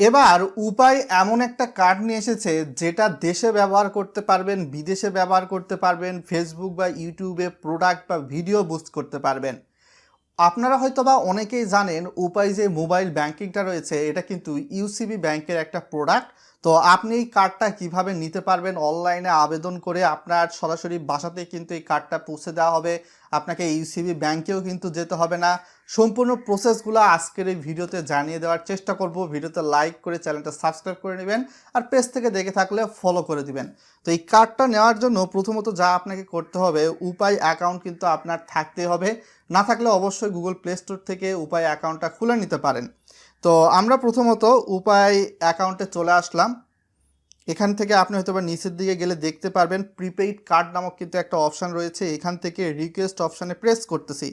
এবার উপায় এমন একটা কার্ড নিয়ে এসেছে যেটা দেশে ব্যবহার করতে পারবেন, বিদেশে ব্যবহার করতে পারবেন ফেসবুক বা ইউটিউবে প্রোডাক্ট বা ভিডিও বুস্ট করতে পারবেন। আপনারা হয়তো বা অনেকেই জানেন উপায় যে মোবাইল ব্যাংকিংটা রয়েছে, এটা কিন্তু ইউসিবি ব্যাংকের একটা প্রোডাক্ট তো আপনি এই কার্ডটা কীভাবে নিতে পারবেন? অনলাইনে আবেদন করে আপনার সরাসরি বাসাতে কিন্তু এই কার্ডটা পৌঁছে দেওয়া হবে। আপনাকে ইউসিবি ব্যাংকেও কিন্তু যেতে হবে না। সম্পূর্ণ প্রসেসগুলো আজকের এই ভিডিওতে জানিয়ে দেওয়ার চেষ্টা করব। ভিডিওতে লাইক করে চ্যানেলটা সাবস্ক্রাইব করে নেবেন আর পেজ থেকে দেখে থাকলে ফলো করে দিবেন। তো এই কার্ডটা নেওয়ার জন্য প্রথমত যা আপনাকে করতে হবে, উপায় অ্যাকাউন্ট কিন্তু আপনার থাকতে হবে। না থাকলে অবশ্যই গুগল প্লে স্টোর থেকে উপায় অ্যাকাউন্টটা খুলে নিতে পারেন। তো আমরা প্রথমত উপায় অ্যাকাউন্টে চলে আসলাম। এখান থেকে আপনি হয়তো বা নিচের দিকে গেলে দেখতে পারবেন প্রিপেইড কার্ড নামক কিন্তু একটা অপশান রয়েছে। এখান থেকে রিকোয়েস্ট অপশানে প্রেস করতেছি।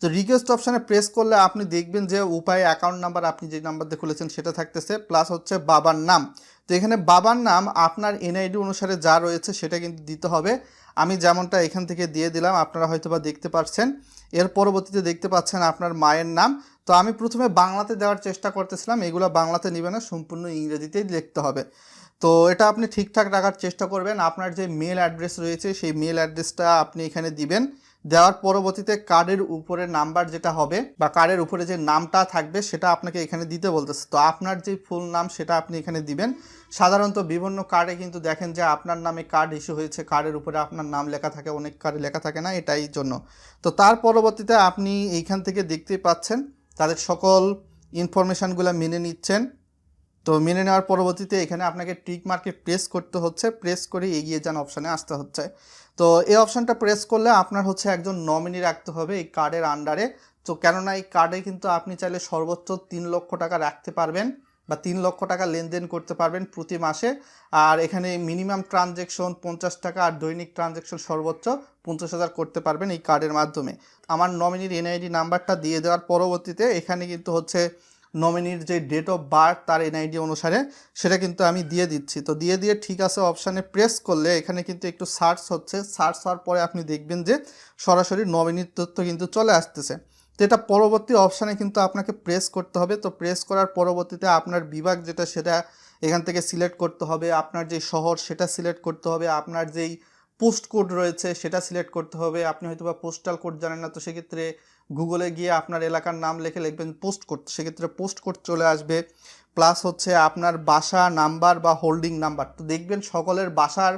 তো রিকোয়েস্ট অপশানে প্রেস করলে আপনি দেখবেন যে উপায় অ্যাকাউন্ট নাম্বার আপনি যে নাম্বার দিয়ে খুলেছেন সেটা থাকতেছে প্লাস হচ্ছে বাবার নাম। তো এখানে বাবার নাম আপনার এনআইডি অনুসারে যা রয়েছে সেটা কিন্তু দিতে হবে। আমি যেমনটা এখান থেকে দিয়ে দিলাম, আপনারা হয়তো বা দেখতে পাচ্ছেন এর পরবর্তীতে দেখতে পাচ্ছেন আপনার মায়ের নাম। তো আমি প্রথমে বাংলাতে দেওয়ার চেষ্টা করতেছিলাম, এগুলো বাংলাতে নেবে না, সম্পূর্ণ ইংরেজিতেই লিখতে হবে। তো এটা আপনি ঠিকঠাক রাখার চেষ্টা করবেন। আপনার যে মেল অ্যাড্রেস রয়েছে, সেই মেল অ্যাড্রেসটা আপনি এখানে দিবেন। দেওয়ার পরবর্তীতে কার্ডের উপরে নাম্বার যেটা হবে বা কার্ডের উপরে যে নামটা থাকবে সেটা আপনাকে এখানে দিতে বলতেছে। তো আপনার যে ফুল নাম সেটা আপনি এখানে দিবেন। সাধারণত বিভিন্ন কার্ডে কিন্তু দেখেন যে আপনার নামে কার্ড ইস্যু হয়েছে কার্ডের উপরে আপনার নাম লেখা থাকে, অনেক কার্ডে লেখা থাকে না এটাই জন্য। তো তার পরবর্তীতে আপনি এইখান থেকে দেখতেই পাচ্ছেন, তাদের সকল ইনফরমেশানগুলো মেনে নিচ্ছেন। তো মেনে নেওয়ার পরবর্তীতে এখানে আপনাকে টিক মার্কে প্রেস করতে হচ্ছে। প্রেস করে এগিয়ে যান অপশানে আসতে হচ্ছে। তো এই অপশানটা প্রেস করলে আপনার হচ্ছে একজন নমিনি রাখতে হবে এই কার্ডের আন্ডারে তো কেননা এই কার্ডে কিন্তু আপনি চাইলে সর্বোচ্চ তিন লক্ষ টাকা রাখতে পারবেন বা তিন লক্ষ টাকা লেনদেন করতে পারবেন প্রতি মাসে। আর এখানে মিনিমাম ট্রানজ্যাকশন পঞ্চাশ টাকা আর দৈনিক ট্রানজ্যাকশন সর্বোচ্চ পঞ্চাশ হাজার করতে পারবেন এই কার্ডের মাধ্যমে। আমার নমিনির এনআইডি নাম্বারটা দিয়ে দেওয়ার পরবর্তীতে এখানে কিন্তু হচ্ছে নমিনির যে ডেট অফ বার্থ তার এনআইডি অনুসারে সেটা কিন্তু আমি দিয়ে দিচ্ছি। তো দিয়ে দিয়ে ঠিক আছে অপশানে প্রেস করলে এখানে কিন্তু একটু সার্চ হচ্ছে। সার্চ হওয়ার পরে আপনি দেখবেন যে সরাসরি নমিনির তথ্য কিন্তু চলে আসতেছে। তো এটা পরবর্তী অপশানে কিন্তু আপনাকে প্রেস করতে হবে। তো প্রেস করার পরবর্তীতে আপনার বিভাগ যেটা, সেটা এখান থেকে সিলেক্ট করতে হবে। আপনার যে শহর, সেটা সিলেক্ট করতে হবে। আপনার যেই পোস্ট কোড রয়েছে, সেটা সিলেক্ট করতে হবে। আপনি হয়তো বা পোস্টাল কোড জানেন না, তো সেক্ষেত্রে গুগলে গিয়ে আপনার এলাকার নাম লিখে লিখবেন পোস্ট কোড সেক্ষেত্রে পোস্ট কোড চলে আসবে। প্লাস হচ্ছে আপনার বাসা নাম্বার বা হোল্ডিং নাম্বার তো দেখবেন সকলের বাসার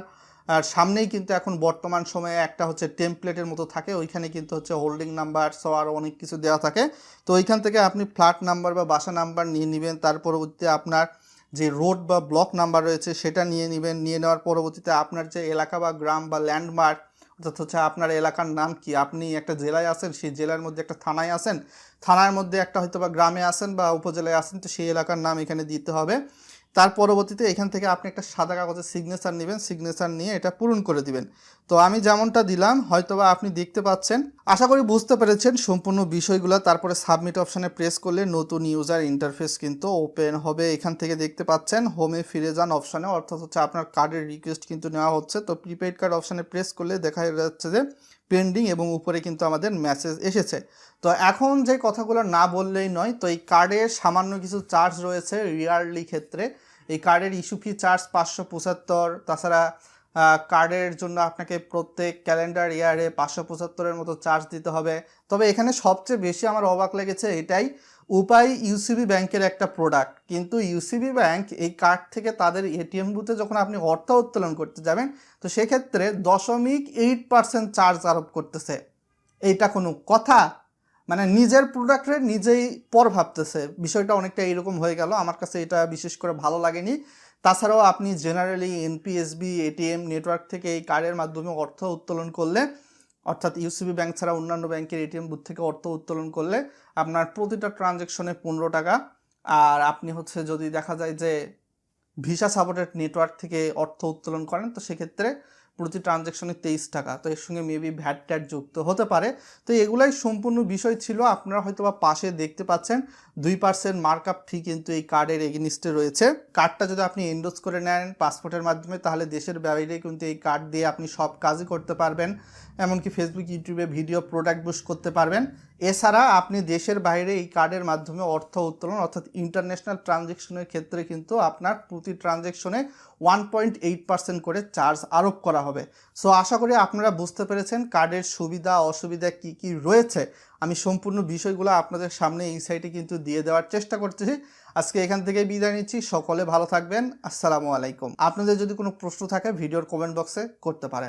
আর সামনেই কিন্তু এখন বর্তমান সময়ে একটা হচ্ছে টেমপ্লেটের মতো থাকে। ওইখানে কিন্তু হচ্ছে হোল্ডিং নাম্বার সো আরও অনেক কিছু দেওয়া থাকে। তো ওইখান থেকে আপনি ফ্ল্যাট নাম্বার বা বাসা নাম্বার নিয়ে নেবেন। তার পরবর্তীতে আপনার যে রোড বা ব্লক নাম্বার রয়েছে, সেটা নিয়ে নেবেন। নিয়ে নেওয়ার পরবর্তীতে আপনার যে এলাকা বা গ্রাম বা ল্যান্ডমার্ক অর্থাৎ হচ্ছে আপনার এলাকার নাম কি? আপনি একটা জেলায় আছেন, সেই জেলার মধ্যে একটা থানায় আছেন। থানার মধ্যে একটা হয়তো বা গ্রামে আসেন বা উপজেলায় আছেন, তো সেই এলাকার নাম এখানে দিতে হবে। তার পরবর্তীতে এখান থেকে আপনি একটা সাদা কাগজে সিগনেচার নেবেন। সিগনেচার নিয়ে এটা পূরণ করে দিবেন। তো আমি যেমনটা দিলাম, হয়তোবা আপনি দেখতে পাচ্ছেন আশা করি বুঝতে পেরেছেন, সম্পূর্ণ বিষয়গুলো। তারপরে সাবমিট অপশানে প্রেস করলে নতুন ইউজার ইন্টারফেস কিন্তু ওপেন হবে। এখান থেকে দেখতে পাচ্ছেন হোমে ফিরে যান অপশানে অর্থাৎ হচ্ছে আপনার কার্ডের রিকোয়েস্ট কিন্তু নেওয়া হচ্ছে। তো প্রিপেড কার্ড অপশানে প্রেস করলে দেখা যাচ্ছে যে পেন্ডিং এবং উপরে কিন্তু আমাদের মেসেজ এসেছে। তো এখন যে কথাগুলো না বললেই নয়, তো এই কার্ডে সামান্য কিছু চার্জ রয়েছে ইয়ারলি ক্ষেত্রে। এই কার্ডের ইস্যু ফি চার্জ পাঁচশো পঁচাত্তর, তাছাড়া কার্ডের জন্য আপনাকে প্রত্যেক ক্যালেন্ডার ইয়ারে পাঁচশো পঁচাত্তরের মতো চার্জ দিতে হবে। তবে এখানে সবচেয়ে বেশি আমার অবাক লেগেছে এটাই, উপায় ইউসিবি ব্যাংকের একটা প্রোডাক্ট কিন্তু ইউসিবি ব্যাংক এই কার্ড থেকে তাদের এটিএম বুথে যখন আপনি অর্থ উত্তোলন করতে যাবেন, তো সেক্ষেত্রে দশমিক এইট পার্সেন্ট চার্জ আরোপ করতেছে। এইটা কোনো কথা? মানে নিজের প্রোডাক্টের নিজেই পর ভাবতেছে। বিষয়টা অনেকটা এরকম হয়ে গেল। আমার কাছে এটা বিশেষ করে ভালো লাগেনি। তাছাড়াও আপনি জেনারেলি এনপিএসবি এটিএম নেটওয়ার্ক থেকে এই কার্ডের মাধ্যমে অর্থ উত্তোলন করলে, অর্থাৎ ইউসিবি ব্যাংক ছাড়া অন্যান্য ব্যাংকের এটিএম বুথ থেকে অর্থ উত্তোলন করলে আপনার প্রতিটা ট্রানজ্যাকশনে পনেরো টাকা। আর আপনি হচ্ছে যদি দেখা যায় যে ভিসা সাপোর্টেড নেটওয়ার্ক থেকে অর্থ উত্তোলন করেন, তো সেক্ষেত্রে প্রতি ট্রানজ্যাকশনে তেইশ টাকা। তো এর সঙ্গে মেবি ভ্যাট ট্যাট যুক্ত হতে পারে। তো এগুলাই সম্পূর্ণ বিষয় ছিল। আপনারা হয়তো বা পাশে দেখতে পাচ্ছেন, দুই পার্সেন্ট মার্কআপ ফি কিন্তু এই কার্ডের এগেনিস্টে রয়েছে। কার্ডটা যদি আপনি এন্ডোজ করে নেন পাসপোর্টের মাধ্যমে, তাহলে দেশের বাইরে কিন্তু এই কার্ড দিয়ে আপনি সব কাজই করতে পারবেন। এমনকি ফেসবুক ইউটিউবে ভিডিও প্রোডাক্ট বুস্ট করতে পারবেন। এছাড়া আপনি দেশের বাইরে এই কার্ডের মাধ্যমে অর্থ উত্তোলন, অর্থাৎ ইন্টারন্যাশনাল ট্রানজেকশনের ক্ষেত্রে কিন্তু আপনার প্রতি ট্রানজেকশনে ওয়ান পয়েন্ট এইট পার্সেন্ট করে চার্জ আরোপ করা হবে। সো আশা করি আপনারা বুঝতে পেরেছেন কার্ডের সুবিধা, অসুবিধা কি কি রয়েছে। আমি সম্পূর্ণ বিষয়গুলো আপনাদের সামনে এই সাইটে কিন্তু দিয়ে দেওয়ার চেষ্টা করতেছি। আজকে এখান থেকে বিদায় নিচ্ছি। সকলে ভালো থাকবেন। আসসালামু আলাইকুম। আপনাদের যদি কোনো প্রশ্ন থাকে, ভিডিওর কমেন্ট বক্সে করতে পারেন।